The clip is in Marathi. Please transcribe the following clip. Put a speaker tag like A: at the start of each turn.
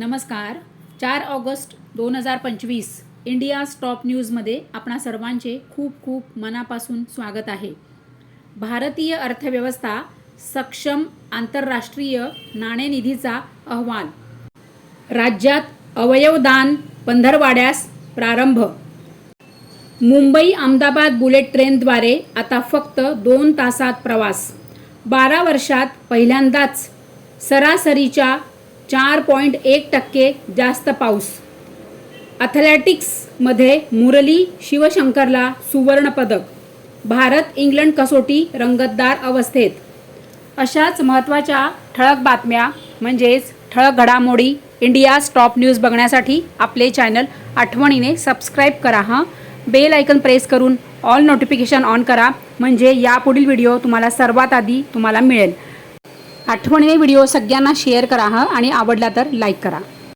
A: नमस्कार. चार ऑगस्ट दोन हजार पंचवीस इंडिया स्टॉप न्यूजमध्ये आपणा सर्वांचे खूप खूप मनापासून स्वागत आहे. भारतीय अर्थव्यवस्था सक्षम आंतरराष्ट्रीय नाणेनिधीचा अहवाल. राज्यात अवयवदान पंधरवाड्यास प्रारंभ. मुंबई अहमदाबाद बुलेट ट्रेनद्वारे आता फक्त दोन तासात प्रवास. बारा वर्षात पहिल्यांदाच सरासरीच्या चार पॉईंट एक टक्के जास्त पाऊस. ॲथलेटिक्समध्ये मुरली शिवशंकरला सुवर्णपदक भारत इंग्लंड कसोटी रंगतदार अवस्थेत. अशाच महत्त्वाच्या ठळक बातम्या म्हणजेच ठळक घडामोडी इंडिया टॉप न्यूज बघण्यासाठी आपले चॅनल आठवणीने सबस्क्राईब करा हां. बेल आयकन प्रेस करून ऑल नोटिफिकेशन ऑन करा म्हणजे यापुढील व्हिडिओ तुम्हाला सर्वात आधी तुम्हाला मिळेल. आठवणीने व्हिडिओ सगळ्यांना शेअर करा हा आणि आवडला तर लाईक करा.